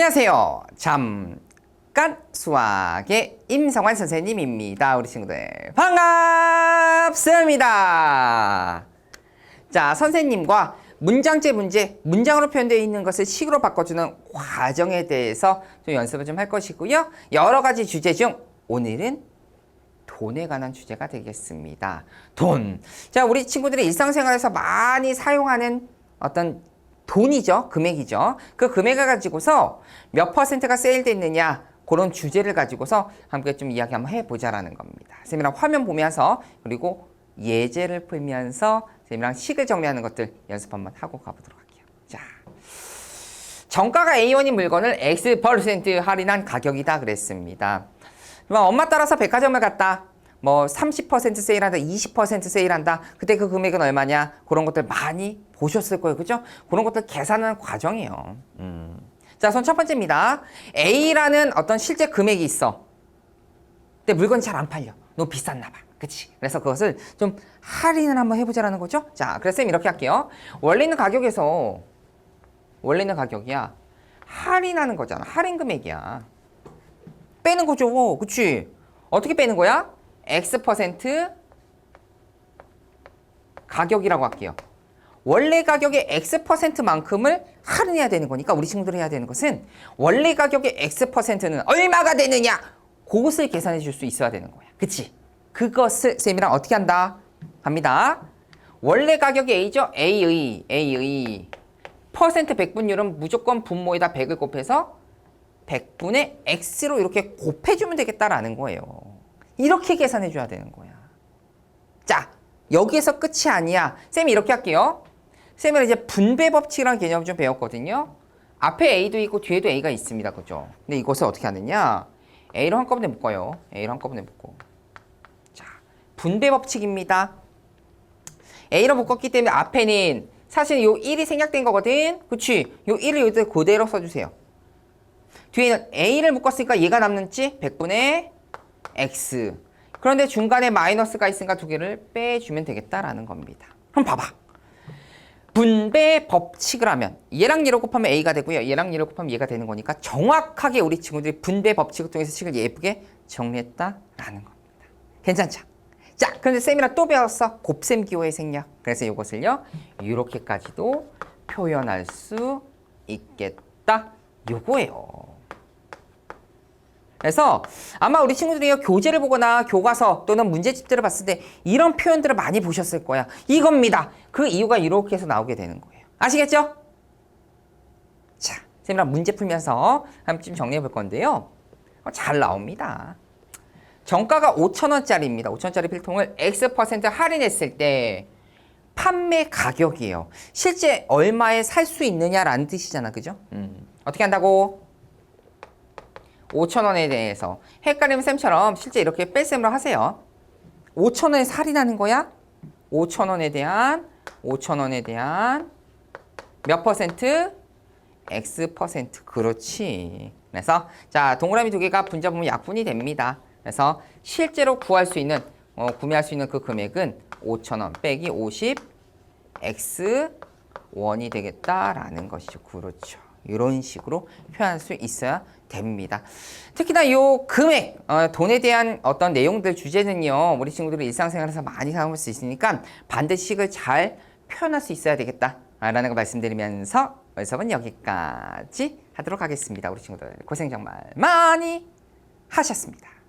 안녕하세요. 잠깐 수학의 임성환 선생님입니다. 우리 친구들 반갑습니다. 자, 선생님과 문장제 문제, 문장으로 표현되어 있는 것을 식으로 바꿔주는 과정에 대해서 좀 연습을 좀 할 것이고요. 여러 가지 주제 중 오늘은 돈에 관한 주제가 되겠습니다. 돈. 자, 우리 친구들이 일상생활에서 많이 사용하는 어떤 돈이죠. 금액이죠. 그 금액을 가지고서 몇 퍼센트가 세일됐느냐. 그런 주제를 가지고서 함께 좀 이야기 한번 해보자라는 겁니다. 선생님이랑 화면 보면서 그리고 예제를 풀면서 선생님이랑 식을 정리하는 것들 연습 한번 하고 가보도록 할게요. 자, 정가가 A1인 물건을 X% 할인한 가격이다 그랬습니다. 엄마 따라서 백화점을 갔다. 뭐 30% 세일한다, 20% 세일한다. 그때 그 금액은 얼마냐? 그런 것들 많이 보셨을 거예요. 그죠? 그런 것들 계산하는 과정이에요. 음. 자, 손 첫 번째입니다. A라는 어떤 실제 금액이 있어. 근데 물건이 잘 안 팔려. 너무 비쌌나 봐. 그치? 그래서 그것을 좀 할인을 한번 해보자라는 거죠. 자, 그래서 쌤 이렇게 할게요. 원래 있는 가격에서 원래 있는 가격이야. 할인하는 거잖아. 할인 금액이야. 빼는 거죠. 그치? 어떻게 빼는 거야? X 퍼센트 가격이라고 할게요. 원래 가격의 X 퍼센트만큼을 할인해야 되는 거니까 우리 친구들이 해야 되는 것은 원래 가격의 X 퍼센트는 얼마가 되느냐? 그것을 계산해 줄 수 있어야 되는 거야. 그치? 그것을 쌤이랑 어떻게 한다? 갑니다. 원래 가격이 A죠? A의, A의 퍼센트 백분율은 무조건 분모에다 100을 곱해서 100분의 X로 이렇게 곱해주면 되겠다라는 거예요. 이렇게 계산해 줘야 되는 거야. 자, 여기에서 끝이 아니야. 쌤이 이렇게 할게요. 쌤은 이제 분배 법칙이라는 개념을 좀 배웠거든요. 앞에 A도 있고 뒤에도 A가 있습니다. 그죠? 근데 이것을 어떻게 하느냐? A로 한꺼번에 묶어요. A로 한꺼번에 묶고. 자, 분배 법칙입니다. A로 묶었기 때문에 앞에는 사실 요 1이 생략된 거거든. 그치? 요 1을 여기다 그대로 써주세요. 뒤에는 A를 묶었으니까 얘가 남는지 100분의 X. 그런데 중간에 마이너스가 있으니까 두 개를 빼주면 되겠다라는 겁니다. 그럼 봐봐. 분배 법칙을 하면 얘랑 얘를 곱하면 A가 되고요. 얘랑 얘를 곱하면 얘가 되는 거니까 정확하게 우리 친구들이 분배 법칙을 통해서 식을 예쁘게 정리했다라는 겁니다. 괜찮죠? 자, 그런데 쌤이랑 또 배웠어. 곱셈 기호의 생략. 그래서 이것을요. 이렇게까지도 표현할 수 있겠다. 요거예요. 그래서 아마 우리 친구들이 교재를 보거나 교과서 또는 문제집들을 봤을 때 이런 표현들을 많이 보셨을 거야. 이겁니다. 그 이유가 이렇게 해서 나오게 되는 거예요. 아시겠죠? 자, 쌤이랑 문제 풀면서 한번 좀 정리해 볼 건데요. 어, 잘 나옵니다. 정가가 5천원짜리입니다. 5천원짜리 필통을 X% 할인했을 때 판매 가격이에요. 실제 얼마에 살 수 있느냐라는 뜻이잖아. 그죠? 음. 어떻게 한다고? 5천원에 대해서 헷갈리면 쌤처럼 실제 이렇게 뺄셈으로 하세요. 5천원에 살인하는 거야? 5천원에 대한 5천원에 대한 몇 퍼센트? X 퍼센트. 그렇지. 그래서 자 동그라미 두 개가 분자 보면 약분이 됩니다. 그래서 실제로 구할 수 있는 어, 구매할 수 있는 그 금액은 5천원 빼기 50 X 원이 되겠다라는 것이죠. 그렇죠. 이런 식으로 표현할 수 있어야 됩니다. 특히나 이 금액, 어, 돈에 대한 어떤 내용들 주제는요, 우리 친구들이 일상생활에서 많이 사용할 수 있으니까 반드시 식을 잘 표현할 수 있어야 되겠다라는 거 말씀드리면서 수업은 여기까지 하도록 하겠습니다. 우리 친구들 고생 정말 많이 하셨습니다.